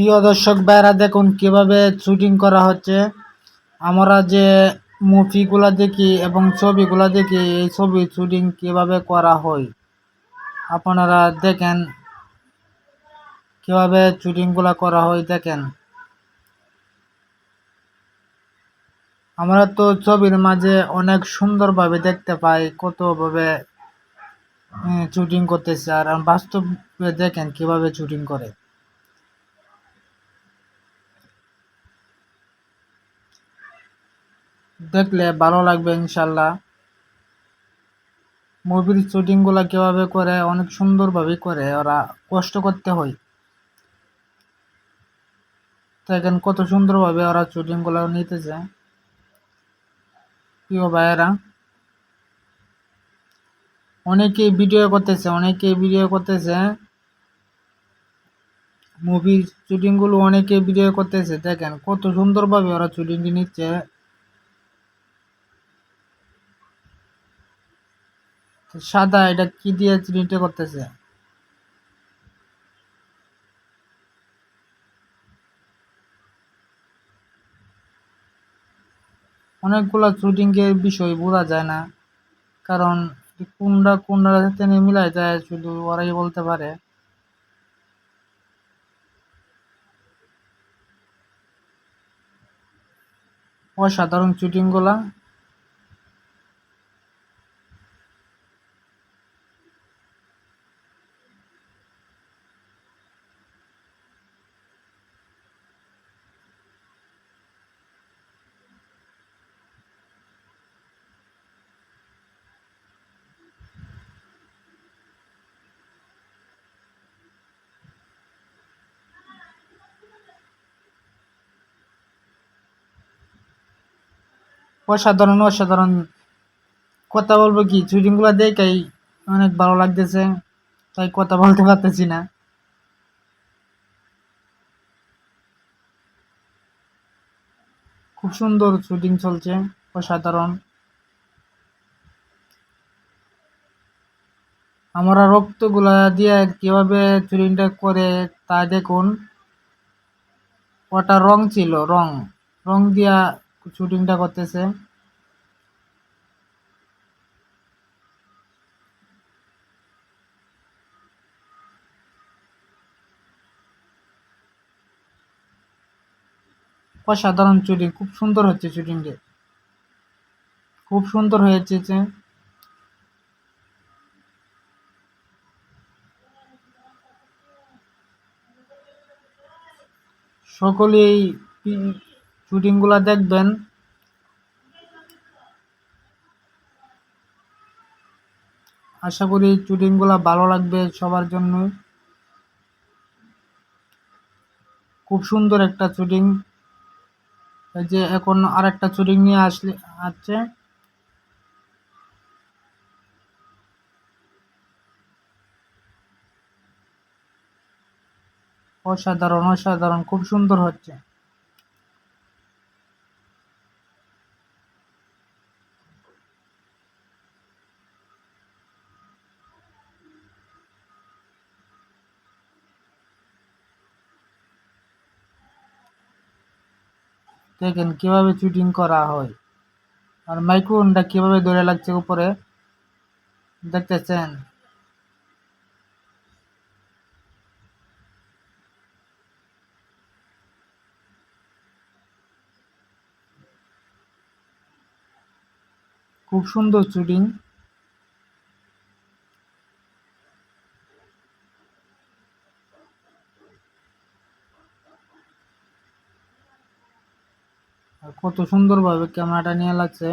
প্রিয় দর্শক ভাইরা দেখুন কীভাবে শুটিং করা হচ্ছে। আমরা যে মুভিগুলা দেখি এবং ছবিগুলা দেখি, এই ছবি শুটিং কীভাবে করা হয়? আপনারা দেখেন কীভাবে শুটিংগুলা করা হয়, দেখেন। আমরা তো ছবির মাঝে অনেক সুন্দরভাবে দেখতে পাই, কতভাবে শুটিং করতেছে। আর বাস্তবে দেখেন কীভাবে শুটিং করে। দেখলে ভালো লাগবে ইনশাল্লাহ। মুভির শুটিংগুলো কীভাবে করে, অনেক সুন্দরভাবে করে, ওরা কষ্ট করতে হয়। দেখেন কত সুন্দরভাবে ওরা শুটিংগুলো নিতেছে। প্রিয় ভাইয়েরা, অনেকেই ভিডিও করতেছে, অনেকেই ভিডিও করতেছে। মুভির শুটিংগুলো অনেকে ভিডিও করতেছে। দেখেন কত সুন্দরভাবে ওরা শুটিংটি নিচ্ছে। সাদা, এটা কি দিয়ে চিনিটা করতেছে? অনেকগুলা এর বিষয় বোঝা যায় না, কারণ কোনটা কোনটার সাথে মিলাই যায় শুধু ওরাই বলতে পারে। অসাধারণ শুটিংগুলা অসাধারণ অসাধারণ। কথা বলব কি? শুটিংগুলো দেখেই অনেক ভালো লাগতেছে, তাই কথা বলতে পারতেছি না। খুব সুন্দর শুটিং চলছে, অসাধারণ। আমরা রক্তগুলা দিয়ে কীভাবে চুরিংটা করে, তা দেখুন। ওটা রং ছিল, রং। রং দিয়া শুটিংটা করতেছে। অসাধারণ শুটিং খুব সুন্দর হচ্ছে শুটিংটা খুব সুন্দর হয়েছে সকলেই শুটিংগুলা দেখবেন। আশা করি শুটিংগুলা ভালো লাগবে সবার জন্য। খুব সুন্দর একটা শুটিং। যে এখন আর একটা শুটিং নিয়ে আসলে আছে। অসাধারণ অসাধারণ, খুব সুন্দর হচ্ছে। দেখেন কীভাবে চুটিং করা হয়। আর মাইক্রোনটা কীভাবে ধরে লাগছে উপরে? দেখতেছেন? খুব সুন্দর শুটিং কত সুন্দরভাবে ক্যামেরাটা নিয়ে লাগছে।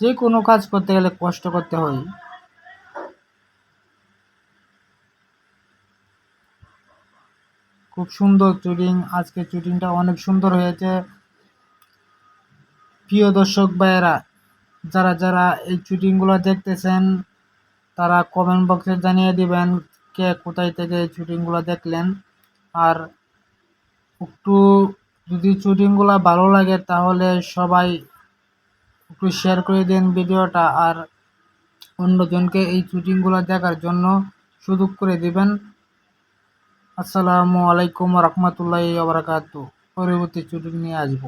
যে কোনো কাজ করতে গেলে কষ্ট করতে হয়। খুব সুন্দর শুটিং আজকে শুটিংটা অনেক সুন্দর হয়েছে। প্রিয় দর্শক ভাইয়েরা, যারা যারা এই শুটিংগুলো দেখতেছেন, তারা কমেন্ট বক্সে জানিয়ে দিবেন কে কোথায় থেকে এই শুটিংগুলো দেখলেন। আর একটু যদি শুটিংগুলো ভালো লাগে, তাহলে সবাই একটু শেয়ার করে দিন ভিডিওটা আর অন্যজনকে এই শুটিংগুলো দেখার জন্য সুযোগ করে দিবেন। আসসালামু আলাইকুম রহমতুল্লাহ বরকাত পরবর্তী শুটিং নিয়ে আসব।